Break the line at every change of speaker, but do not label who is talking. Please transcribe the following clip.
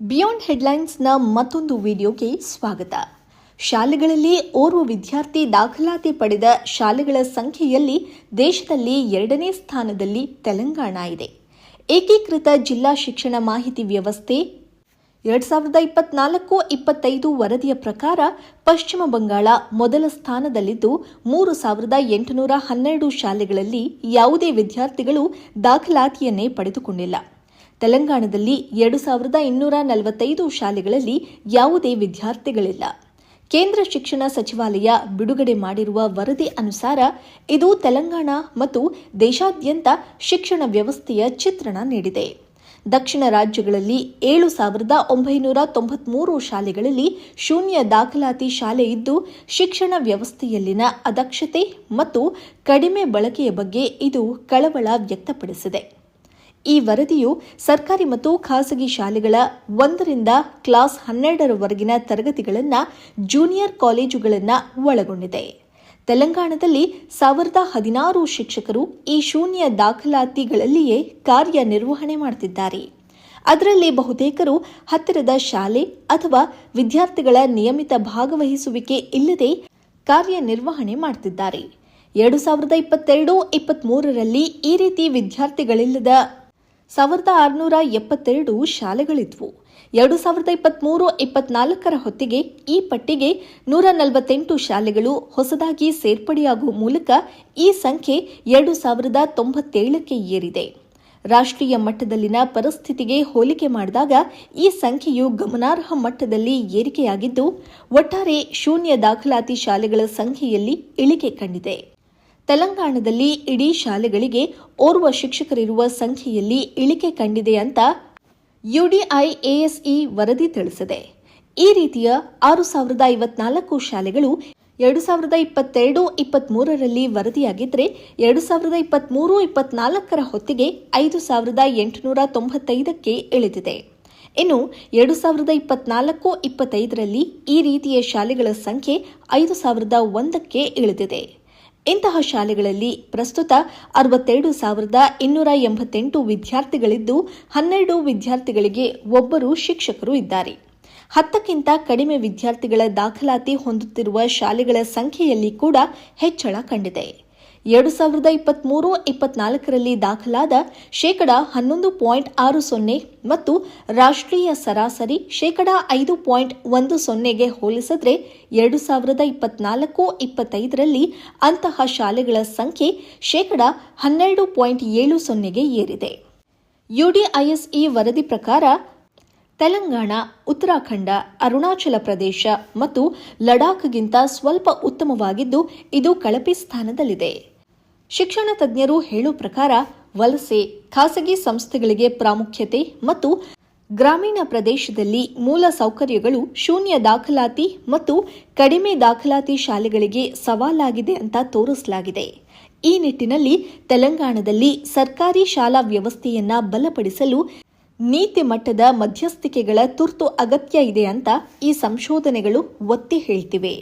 Beyond ಹೆಡ್ಲೈನ್ಸ್ನ ಮತ್ತೊಂದು ವಿಡಿಯೋಗೆ ಸ್ವಾಗತ. ಶಾಲೆಗಳಲ್ಲಿ ಓರ್ವ ವಿದ್ಯಾರ್ಥಿ ದಾಖಲಾತಿ ಪಡೆದ ಶಾಲೆಗಳ ಸಂಖ್ಯೆಯಲ್ಲಿ ದೇಶದಲ್ಲಿ ಎರಡನೇ ಸ್ಥಾನದಲ್ಲಿ ತೆಲಂಗಾಣ ಇದೆ. ಏಕೀಕೃತ ಜಿಲ್ಲಾ ಶಿಕ್ಷಣ ಮಾಹಿತಿ ವ್ಯವಸ್ಥೆ ಎರಡ್ ಸಾವಿರದ ಇಪ್ಪತ್ನಾಲ್ಕು ಇಪ್ಪತ್ತೈದು ವರದಿಯ ಪ್ರಕಾರ ಪಶ್ಚಿಮ ಬಂಗಾಳ ಮೊದಲ ಸ್ಥಾನದಲ್ಲಿದ್ದು ಮೂರು ಸಾವಿರದ ಎಂಟುನೂರ ಹನ್ನೆರಡು ಶಾಲೆಗಳಲ್ಲಿ ಯಾವುದೇ ವಿದ್ಯಾರ್ಥಿಗಳು ದಾಖಲಾತಿಯನ್ನೇ ಪಡೆದುಕೊಂಡಿಲ್ಲ. ತೆಲಂಗಾಣದಲ್ಲಿ ಎರಡು ಸಾವಿರದ ಇನ್ನೂರ ನಲವತ್ತೈದು ಶಾಲೆಗಳಲ್ಲಿ ಯಾವುದೇ ವಿದ್ಯಾರ್ಥಿಗಳಿಲ್ಲ. ಕೇಂದ್ರ ಶಿಕ್ಷಣ ಸಚಿವಾಲಯ ಬಿಡುಗಡೆ ಮಾಡಿರುವ ವರದಿ ಅನುಸಾರ ಇದು ತೆಲಂಗಾಣ ಮತ್ತು ದೇಶಾದ್ಯಂತ ಶಿಕ್ಷಣ ವ್ಯವಸ್ಥೆಯ ಚಿತ್ರಣ ನೀಡಿದೆ. ದಕ್ಷಿಣ ರಾಜ್ಯಗಳಲ್ಲಿ ಏಳು ಸಾವಿರದ ಒಂಬೈನೂರ ತೊಂಬತ್ಮೂರು ಶಾಲೆಗಳಲ್ಲಿ ಶೂನ್ಯ ದಾಖಲಾತಿ ಶಾಲೆ ಇದ್ದು, ಶಿಕ್ಷಣ ವ್ಯವಸ್ಥೆಯಲ್ಲಿನ ಅದಕ್ಷತೆ ಮತ್ತು ಕಡಿಮೆ ಬಳಕೆಯ ಬಗ್ಗೆ ಇದು ಕಳವಳ ವ್ಯಕ್ತಪಡಿಸಿದೆ. ಈ ವರದಿಯು ಸರ್ಕಾರಿ ಮತ್ತು ಖಾಸಗಿ ಶಾಲೆಗಳ ಒಂದರಿಂದ ಕ್ಲಾಸ್ ಹನ್ನೆರಡರವರೆಗಿನ ತರಗತಿಗಳನ್ನು ಜೂನಿಯರ್ ಕಾಲೇಜುಗಳನ್ನು ಒಳಗೊಂಡಿದೆ. ತೆಲಂಗಾಣದಲ್ಲಿ ಸಾವಿರದ ಹದಿನಾರು ಶಿಕ್ಷಕರು ಈ ಶೂನ್ಯ ದಾಖಲಾತಿಗಳಲ್ಲಿಯೇ ಕಾರ್ಯನಿರ್ವಹಣೆ ಮಾಡುತ್ತಿದ್ದಾರೆ ಅದರಲ್ಲಿ ಬಹುತೇಕರು ಹತ್ತಿರದ ಶಾಲೆ ಅಥವಾ ವಿದ್ಯಾರ್ಥಿಗಳ ನಿಯಮಿತ ಭಾಗವಹಿಸುವಿಕೆ ಇಲ್ಲದೆ ಕಾರ್ಯನಿರ್ವಹಣೆ ಮಾಡುತ್ತಿದ್ದಾರೆ ಎರಡು ಸಾವಿರದ ಇಪ್ಪತ್ತೆರಡು ಇಪ್ಪತ್ತ್ಮೂರರಲ್ಲಿ ಈ ರೀತಿ ವಿದ್ಯಾರ್ಥಿಗಳಿಲ್ಲದ ಸಾವಿರದ ಆರುನೂರ ಎಪ್ಪತ್ತೆರಡು ಶಾಲೆಗಳಿದ್ವು. ಎರಡು ಸಾವಿರದ ಇಪ್ಪತ್ತ್ಮೂರು ಇಪ್ಪತ್ನಾಲ್ಕರ ಹೊತ್ತಿಗೆ ಈ ಪಟ್ಟಿಗೆ ನೂರ ನಲವತ್ತೆಂಟು ಶಾಲೆಗಳು ಹೊಸದಾಗಿ ಸೇರ್ಪಡೆಯಾಗುವ ಮೂಲಕ ಈ ಸಂಖ್ಯೆ ಎರಡು ಸಾವಿರದ ತೊಂಬತ್ತೇಳಕ್ಕೆ ಏರಿದೆ. ರಾಷ್ಟ್ರೀಯ ಮಟ್ಟದಲ್ಲಿನ ಪರಿಸ್ಥಿತಿಗೆ ಹೋಲಿಕೆ ಮಾಡಿದಾಗ ಈ ಸಂಖ್ಯೆಯು ಗಮನಾರ್ಹ ಮಟ್ಟದಲ್ಲಿ ಏರಿಕೆಯಾಗಿದ್ದು, ಒಟ್ಟಾರೆ ಶೂನ್ಯ ದಾಖಲಾತಿ ಶಾಲೆಗಳ ಸಂಖ್ಯೆಯಲ್ಲಿ ಇಳಿಕೆ ಕಂಡಿದೆ. ತೆಲಂಗಾಣದಲ್ಲಿ ಇಡೀ ಶಾಲೆಗಳಿಗೆ ಓರ್ವ ಶಿಕ್ಷಕರಿರುವ ಸಂಖ್ಯೆಯಲ್ಲಿ ಇಳಿಕೆ ಕಂಡಿದೆ ಅಂತ ಯುಡಿಐಎಎಸ್ಇ ವರದಿ ತಿಳಿಸಿದೆ. ಈ ರೀತಿಯ ಆರು ಸಾವಿರದ ಐವತ್ನಾಲ್ಕು ಶಾಲೆಗಳು ಎರಡು ಸಾವಿರದ ಇಪ್ಪತ್ತೆರಡು ಇಪ್ಪತ್ಮೂರರಲ್ಲಿ ವರದಿಯಾಗಿದ್ದರೆ ಎರಡು ಸಾವಿರದ ಇಪ್ಪತ್ಮೂರು ಇಪ್ಪತ್ನಾಲ್ಕರ ಹೊತ್ತಿಗೆ ಐದು ಸಾವಿರದ ಎಂಟುನೂರ ತೊಂಬತ್ತೈದಕ್ಕೆ ಇಳಿದಿದೆ. ಇನ್ನು ಎರಡು ಸಾವಿರದ ಇಪ್ಪತ್ನಾಲ್ಕು ಇಪ್ಪತ್ತೈದರಲ್ಲಿ ಈ ರೀತಿಯ ಶಾಲೆಗಳ ಸಂಖ್ಯೆ ಐದು ಸಾವಿರದ ಒಂದಕ್ಕೆ ಇಳಿದಿದೆ. ಇಂತಹ ಶಾಲೆಗಳಲ್ಲಿ ಪ್ರಸ್ತುತ ಅರವತ್ತೆರಡು ಸಾವಿರದ ಇನ್ನೂರ ಎಂಬತ್ತೆಂಟು ವಿದ್ಯಾರ್ಥಿಗಳಿದ್ದು, ಹನ್ನೆರಡು ವಿದ್ಯಾರ್ಥಿಗಳಿಗೆ ಒಬ್ಬರು ಶಿಕ್ಷಕರು ಇದ್ದಾರೆ. ಹತ್ತಕ್ಕಿಂತ ಕಡಿಮೆ ವಿದ್ಯಾರ್ಥಿಗಳ ದಾಖಲಾತಿ ಹೊಂದುತ್ತಿರುವ ಶಾಲೆಗಳ ಸಂಖ್ಯೆಯಲ್ಲಿ ಕೂಡ ಹೆಚ್ಚಳ ಕಂಡಿದೆ. ಎರಡು ಸಾವಿರದ ಇಪ್ಪತ್ತ್ಮೂರು ಇಪ್ಪತ್ನಾಲ್ಕರಲ್ಲಿ ದಾಖಲಾದ ಶೇಕಡ ಹನ್ನೊಂದು ಪಾಯಿಂಟ್ ಆರು ಸೊನ್ನೆ ಮತ್ತು ರಾಷ್ಟ್ರೀಯ ಸರಾಸರಿ ಶೇಕಡ ಐದು ಪಾಯಿಂಟ್ ಒಂದು ಸೊನ್ನೆಗೆ ಹೋಲಿಸಿದ್ರೆ ಎರಡು ಸಾವಿರದ ಇಪ್ಪತ್ನಾಲ್ಕು ಇಪ್ಪತ್ತೈದರಲ್ಲಿ ಅಂತಹ ಶಾಲೆಗಳ ಸಂಖ್ಯೆ ಶೇಕಡ ಹನ್ನೆರಡು ಪಾಯಿಂಟ್ ಏಳು ಸೊನ್ನೆಗೆ ಏರಿದೆ. ಯುಡಿಐಎಸ್ಇ ವರದಿ ಪ್ರಕಾರ ತೆಲಂಗಾಣ, ಉತ್ತರಾಖಂಡ, ಅರುಣಾಚಲ ಪ್ರದೇಶ ಮತ್ತು ಲಡಾಖ್ಗಿಂತ ಸ್ವಲ್ಪ ಉತ್ತಮವಾಗಿದ್ದು ಇದು ಕಳಪೆ ಸ್ಥಾನದಲ್ಲಿದೆ. ಶಿಕ್ಷಣ ತಜ್ಞರು ಹೇಳುವ ಪ್ರಕಾರ ವಲಸೆ, ಖಾಸಗಿ ಸಂಸ್ಥೆಗಳಿಗೆ ಪ್ರಾಮುಖ್ಯತೆ ಮತ್ತು ಗ್ರಾಮೀಣ ಪ್ರದೇಶದಲ್ಲಿ ಮೂಲ ಸೌಕರ್ಯಗಳು ಶೂನ್ಯ ದಾಖಲಾತಿ ಮತ್ತು ಕಡಿಮೆ ದಾಖಲಾತಿ ಶಾಲೆಗಳಿಗೆ ಸವಾಲಾಗಿದೆ ಅಂತ ತೋರಿಸಲಾಗಿದೆ. ಈ ನಿಟ್ಟಿನಲ್ಲಿ ತೆಲಂಗಾಣದಲ್ಲಿ ಸರ್ಕಾರಿ ಶಾಲಾ ವ್ಯವಸ್ಥೆಯನ್ನ ಬಲಪಡಿಸಲು ನೀತಿ ಮಟ್ಟದ ಮಧ್ಯಸ್ಥಿಕೆಗಳ ತುರ್ತು ಅಗತ್ಯ ಇದೆ ಅಂತ ಈ ಸಂಶೋಧನೆಗಳು ಒತ್ತಿ ಹೇಳ್ತಿವೆ.